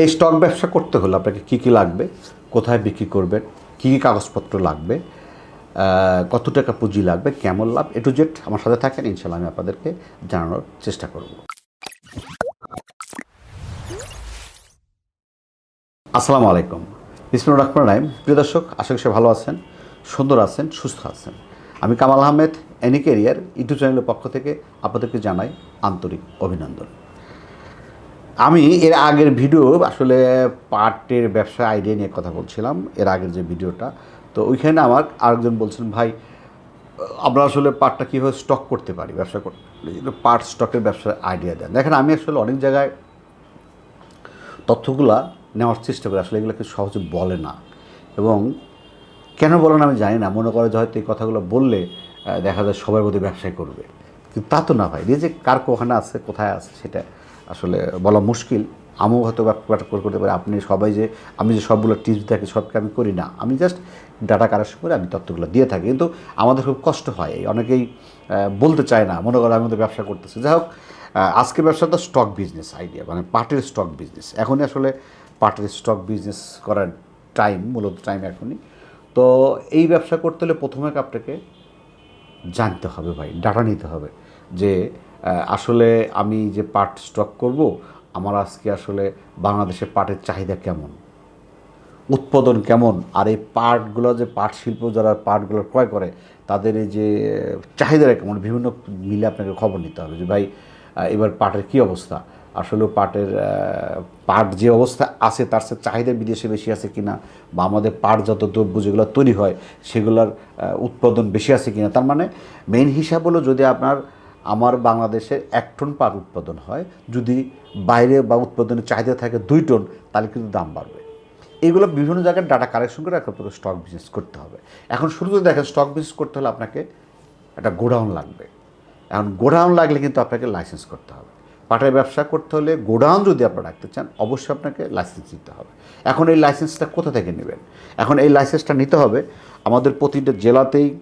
এই স্টক ব্যবসা করতে হলে আপনাকে কী কী লাগবে, কোথায় বিক্রি করবেন, কী কী কাগজপত্র লাগবে কত টাকা পুঁজি লাগবে, কেমন লাভ, এ টু জেড আমার সাথে থাকেন ইনশাল্লাহ আমি আপনাদেরকে জানানোর চেষ্টা করব। আসসালামু আলাইকুম। বিসমুর রহমান রাহিম। প্রিয় দর্শক, আশা করি ভালো আছেন, সুন্দর আছেন, সুস্থ আছেন। আমি Kamal Ahmed any career YouTube চ্যানেলের পক্ষ থেকে আপনাদেরকে জানাই আন্তরিক অভিনন্দন। আমি এর আগের ভিডিও আসলে পাটের ব্যবসা আইডিয়া নিয়ে কথা বলছিলাম, এর আগের যে ভিডিওটা। তো ওইখানে আমার আরেকজন বলছেন, ভাই, আমরা আসলে পাটটা কীভাবে স্টক করতে পারি, ব্যবসা করতে পাট স্টকের ব্যবসার আইডিয়া দেন। দেখেন, আমি আসলে অনেক জায়গায় তথ্যগুলা নেওয়ার চেষ্টা করি, আসলে এগুলোকে সহজে বলে না। এবং কেন বলে না আমি জানি না, মনে করে যে হয়তো এই কথাগুলো বললে দেখা যায় সবাই বোধহয় ব্যবসায় করবে। কিন্তু তা তো না ভাই নিজে কার কোখানে আছে, কোথায় আছে, সেটা আসলে বলা মুশকিল। আমিও হয়তো ব্যাপারটা করে করতে পারি। আপনি সবাই যে, আমি যে সবগুলো টিপস থাকি সবকে আমি করি না। আমি জাস্ট ডাটা কালেকশন করে আমি তথ্যগুলো দিয়ে থাকি। কিন্তু আমাদের খুব কষ্ট হয়। অনেকেই বলতে চায় না। মনে করে আমি তো ব্যবসা করতেছি। যাই হোক আজকে ব্যবসা তো স্টক বিজনেস আইডিয়া মানে পাটের স্টক বিজনেস এখনই আসলে পাটের স্টক বিজনেস করার টাইম মূলত টাইম এখনই। তো এই ব্যবসা করতে হলে প্রথমে আপনাকে জানতে হবে ভাই ডাটা নিতে হবে যে আসলে আমি যে পাট স্টক করব, আমার আজকে আসলে বাংলাদেশে পাটের চাহিদা কেমন? উৎপাদন কেমন? আর এই পাটগুলো যে পাট শিল্প যারা পাটগুলো ক্রয় করে, তাদের এই যে চাহিদাটা কেমন? বিভিন্ন মিলে আপনাকে খবর নিতে হবে যে, ভাই এবার পাটের কী অবস্থা? আসলে পাটের পাট যে অবস্থা আছে, তার সাথে চাহিদা বিদেশে বেশি আছে কিনা? বা আমাদের পাটজাত দ্রব্য যেগুলো তৈরি হয়, সেগুলোর উৎপাদন বেশি আছে কিনা? তার মানে মেইন হিসাব হলো যদি আপনার আমার বাংলাদেশে এক টন পাট উৎপাদন হয়। যদি বাইরে বা উৎপাদনের চাহিদা থাকে দুই টন, তাহলে কিন্তু দাম বাড়বে। এগুলো বিভিন্ন জায়গায় ডাটা কালেকশন করে আপনাকে স্টক বিজনেস করতে হবে। এখন শুরুতে দেখেন স্টক বিজনেস করতে হলে আপনাকে একটা গোডাউন লাগবে। এখন গোডাউন লাগলে কিন্তু আপনাকে লাইসেন্স করতে হবে। পাটের ব্যবসা করতে হলে গোডাউন যদি আপনারা রাখতে চান, অবশ্যই আপনাকে লাইসেন্স নিতে হবে। এখন এই লাইসেন্সটা কোথা থেকে নেবেন? এখন এই লাইসেন্সটা নিতে হবে আমাদের প্রতিটা জেলাতেই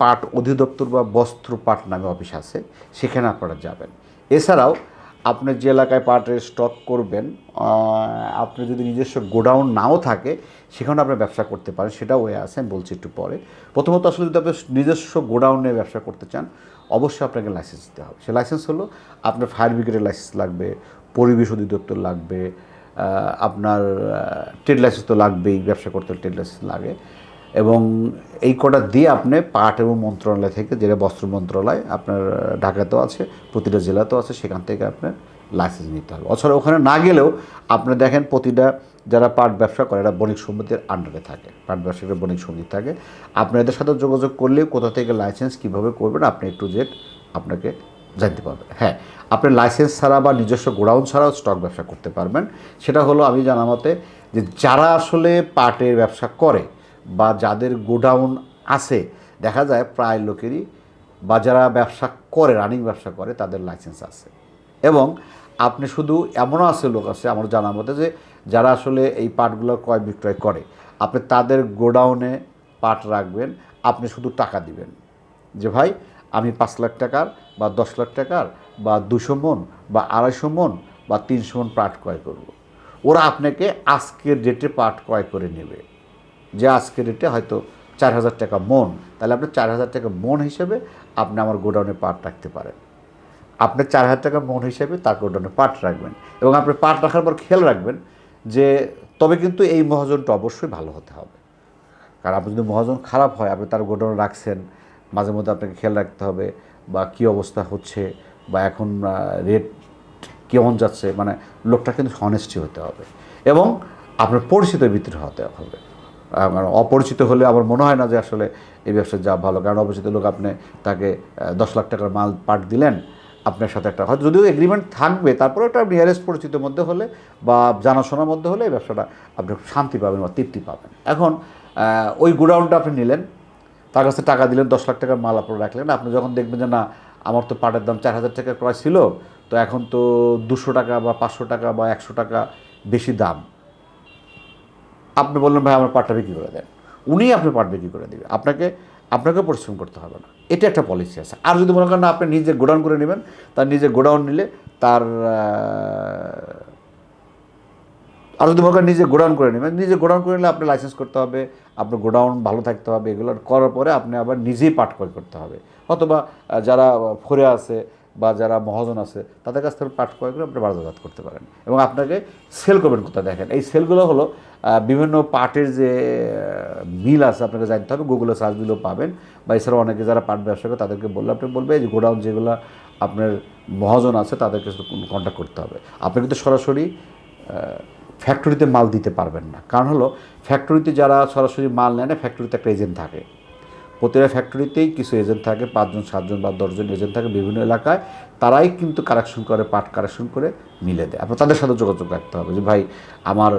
পাট অধিদপ্তর বা বস্ত্র পাট নামে অফিস আছে, সেখানে আপনারা যাবেন। এছাড়াও আপনি যে এলাকায় পাটের স্টক করবেন আপনি যদি নিজস্ব গোডাউন নাও থাকে সেখানে আপনি ব্যবসা করতে পারেন, সেটাও হয়ে আছে, আমি বলছি একটু পরে। প্রথমত আসলে যদি আপনি নিজস্ব গোডাউনে ব্যবসা করতে চান, অবশ্যই আপনাকে লাইসেন্স দিতে হবে। সে লাইসেন্স হলো আপনার ফায়ার ব্রিগেডের লাইসেন্স লাগবে, পরিবেশ অধিদপ্তর লাগবে আপনার ট্রেড লাইসেন্স তো লাগবেই, ব্যবসা করতে ট্রেড লাইসেন্স লাগে। এবং এই কটা দিয়ে আপনি পাট এবং মন্ত্রণালয় থেকে যেটা বস্ত্র মন্ত্রণালয় আপনার ঢাকাতেও আছে, প্রতিটা জেলাতেও আছে, সেখান থেকে আপনার লাইসেন্স নিতে হবে। অথবা ওখানে না গেলেও আপনি দেখেন প্রতিটা যারা পাট ব্যবসা করে, এরা বণিক সমিতির আন্ডারে থাকে, পাট ব্যবসায়ীরা বণিক সমিতি থাকে। আপনি এদের সাথে যোগাযোগ করলে কোথা থেকে লাইসেন্স কীভাবে করবেন, আপনি একটু জেড আপনাকে জানতে পারবেন। হ্যাঁ আপনি লাইসেন্স ছাড়া বা নিজস্ব গোডাউন ছাড়াও স্টক ব্যবসা করতে পারবেন। সেটা হলো আমি জানা মতে যে যারা আসলে পাটের ব্যবসা করে বা যাদের গোডাউন আছে, দেখা যায় প্রায় লোকেরই বা যারা ব্যবসা করে রানিং ব্যবসা করে, তাদের লাইসেন্স আছে। এবং আপনি শুধু এমনও আছে লোক আছে, আমার জানার মতে যে যারা আসলে এই পাটগুলো ক্রয় বিক্রয় করে, আপনি তাদের গোডাউনে পাট রাখবেন, আপনি শুধু টাকা দিবেন। যে ভাই, আমি পাঁচ লাখ টাকার বা দশ লাখ টাকার বা দুশো মন বা আড়াইশো মন বা তিনশো মন পাট ক্রয় করব। ওরা আপনাকে আজকের ডেটে পাট ক্রয় করে নেবে। যে আজকের রেটে হয়তো চার হাজার টাকা মন, তাহলে আপনি চার হাজার টাকা মন হিসেবে আপনি আমার গোডাউনে পাট রাখতে পারেন। আপনি চার হাজার টাকা মন হিসেবে তার গোডাউনে পাট রাখবেন এবং আপনি পাট রাখার পর খেয়াল রাখবেন যে তবে কিন্তু এই মহাজনটা অবশ্যই ভালো হতে হবে। কারণ আপনি যদি মহাজন খারাপ হয়, আপনি তার গোডাউন রাখছেন, মাঝে মধ্যে আপনাকে খেয়াল রাখতে হবে বা কী অবস্থা হচ্ছে বা এখন রেট কেমন যাচ্ছে মানে লোকটা কিন্তু হনেস্টি হতে হবে এবং আপনার পরিচিত ভিতরে হতে হবে। কারণ অপরিচিত হলে আমার মনে হয় না যে আসলে এই ব্যবসা যা ভালো। কারণ অপরিচিত লোক আপনি তাকে দশ লাখ টাকার মাল পাট দিলেন, আপনার সাথে একটা হয়তো যদিও এগ্রিমেন্ট থাকবে তারপরে একটা নিয়ারেস্ট পরিচিতের মধ্যে হলে বা জানাশোনার মধ্যে হলে এই ব্যবসাটা আপনি শান্তি পাবেন বা তৃপ্তি পাবেন। এখন ওই গোডাউনটা আপনি নিলেন, তার কাছে টাকা দিলেন, দশ লাখ টাকার মাল আপনার রাখলেন। আপনি যখন দেখবেন যে না, আমার তো পাটের দাম চার হাজার টাকা ক্রয় ছিল, তো এখন তো দুশো টাকা বা পাঁচশো টাকা বা একশো টাকা বেশি দাম। আপনি বললেন, ভাই, আমার পাটটা বিক্রি করে দেন। উনি আপনি পাট বিক্রি করে দেবে। আপনাকে আপনাকে পরিশ্রম করতে হবে না। এটা একটা পলিসি আছে। আর যদি মনে করেন আপনি নিজে গোডাউন করে নেবেন, তার নিজে গোডাউন নিলে তার আর যদি মনে করেন নিজে গোডাউন করে নেবেন নিজে গোডাউন করে নিলে আপনি লাইসেন্স করতে হবে, আপনার গোডাউন ভালো থাকতে হবে, এগুলো করার পরে আপনি আবার নিজেই পাট ক্রয় করতে হবে। অথবা যারা ফরে আছে বা যারা মহাজন আছে, তাদের কাছ থেকে পাট ক্রয় করে আপনি বাজারজাত করতে পারেন। এবং আপনাকে সেল করবেন কোথায় দেখেন। এই সেলগুলো হলো বিভিন্ন পাটের যে মিল আছে, আপনাকে জানতে হবে গুগলে সার্চ দিলেও পাবেন। বা এছাড়াও অনেকে যারা পাট ব্যবসা করে, তাদেরকে বললে আপনি বলবে যে গোডাউন যেগুলো আপনার মহাজন আছে, তাদেরকে কন্ট্যাক্ট করতে হবে। আপনি কিন্তু সরাসরি ফ্যাক্টরিতে মাল দিতে পারবেন না। কারণ হলো ফ্যাক্টরিতে যারা সরাসরি মাল নেয় না ফ্যাক্টরিতে একটা এজেন্ট থাকে। প্রতিটা ফ্যাক্টরিতেই কিছু এজেন্ট থাকে, পাঁচজন, সাতজন বা দশজন এজেন্ট থাকে বিভিন্ন এলাকায়। তারাই কিন্তু কারেকশন করে পাট কারেকশন করে মিলে দেয়। আপনার তাদের সাথে যোগাযোগ রাখতে হবে যে, ভাই, আমার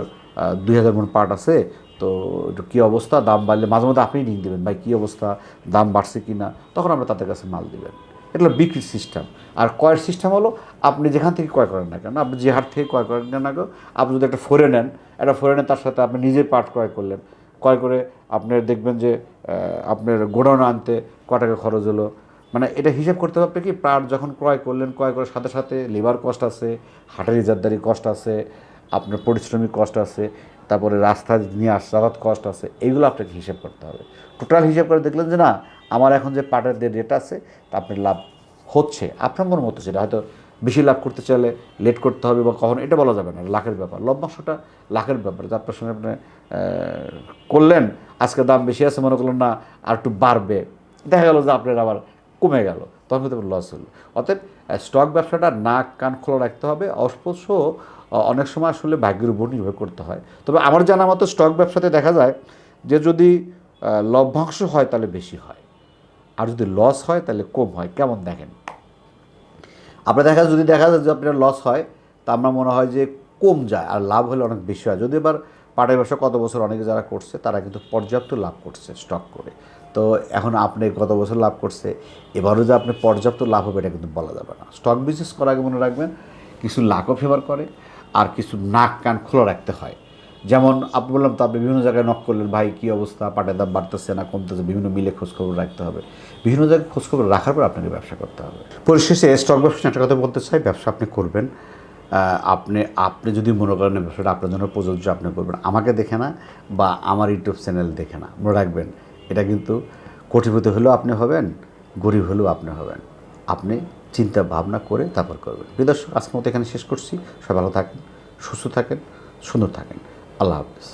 দুই হাজার মন পাট আছে, তো একটু কী অবস্থা? দাম বাড়লে মাঝে মধ্যে আপনি নিয়ে দেবেন, ভাই, কী অবস্থা? দাম বাড়ছে কি না? তখন আমরা তাদের কাছে মাল দেবেন। এগুলো বিক্রির সিস্টেম আর ক্রয়ের সিস্টেম হলো, আপনি যেখান থেকে ক্রয় করেন না কেন, আপনি যে হাট থেকে ক্রয় করেন না কেন, আপনি যদি একটা ফোরে নেন, একটা ফোরে নেন তার সাথে আপনি নিজে পাট ক্রয় করলেন। ক্রয় করে আপনি দেখবেন যে আপনার গোডাউন আনতে ক টাকা খরচ হলো। মানে এটা হিসাব করতে হবে কি পাট যখন ক্রয় করলেন, ক্রয় করার সাথে সাথে লেবার কস্ট আছে, হাটের ইজারদারি কস্ট আছে, আপনার পরিশ্রমিক কষ্ট আছে, তারপরে রাস্তা নিয়ে আস, যাতায়াত কষ্ট আছে, এইগুলো আপনাকে হিসেব করতে হবে। টোটাল হিসেব করে দেখলেন যে না, আমার এখন যে পাটের যে রেট আছে, তা আপনার লাভ হচ্ছে, আপনার মনের মতো সেটা। হয়তো বেশি লাভ করতে চাইলে লেট করতে হবে বা কখন, এটা বলা যাবে না, লাখের ব্যাপার। লভ্যাংশটা লাখের ব্যাপার। যে আপনার সঙ্গে আপনি করলেন, আজকে দাম বেশি আছে, মনে করলেন না, আর একটু বাড়বে। দেখা গেল যে আপনার আবার কমে গেল। তখন কিন্তু লস হলো। অতএব স্টক ব্যবসাটা নাক কান খোলা রাখতে হবে। অবশ্য অনেক সময় আসলে ভাগ্যের উপর নির্ভর করতে হয়। তবে আমার জানা মতো স্টক ব্যবসাতে দেখা যায় যে যদি লভ্যাংশ হয় তাহলে বেশি হয়। আর যদি লস হয় তাহলে কম হয়। কেমন দেখেন? আপনার দেখা যদি দেখা যায় যে আপনার লস হয়, তা আমরা মনে হয় যে কম যায় আর লাভ হলে অনেক বেশি হয়। যদি এবার পাটের ব্যবসা কত বছর অনেকে যারা করছে, তারা কিন্তু পর্যাপ্ত লাভ করছে স্টক করে। তো এখন আপনি কত বছর লাভ করছে, এবারও যে আপনি পর্যাপ্ত লাভ হবে, এটা কিন্তু বলা যাবে না। স্টক বিজনেস করার আগে মনে রাখবেন, কিছু লাখও ফেভার করে আর কিছু নাক কান খোলা রাখতে হয়। যেমন আপনি বললাম তো আপনি বিভিন্ন জায়গায় নক করলেন, ভাই, কী অবস্থা? পাটের দাম বাড়তেছে না, কমতেছে। বিভিন্ন মিলে খোঁজখবর রাখতে হবে। বিভিন্ন জায়গায় খোঁজখবর রাখার পর আপনাকে ব্যবসা করতে হবে। পরিশেষে স্টক ব্যবসা একটা কথা বলতে চাই, ব্যবসা আপনি করবেন। আপনি আপনি যদি মনে করেন ব্যবসাটা আপনার জন্য প্রযোজ্য, আপনি করবেন। আমাকে দেখে না বা আমার ইউটিউব চ্যানেল দেখে না, মনে রাখবেন, এটা কিন্তু কোটিপতি হলেও আপনি হবেন, গরিব হলেও আপনি হবেন। আপনি চিন্তা ভাবনা করে তারপর করবেন। প্রিয় দর্শক, আজকের মতো এখানে শেষ করছি। সবাই ভালো থাকেন, সুস্থ থাকেন, সুন্দর থাকেন। আল্লাহ হাফিজ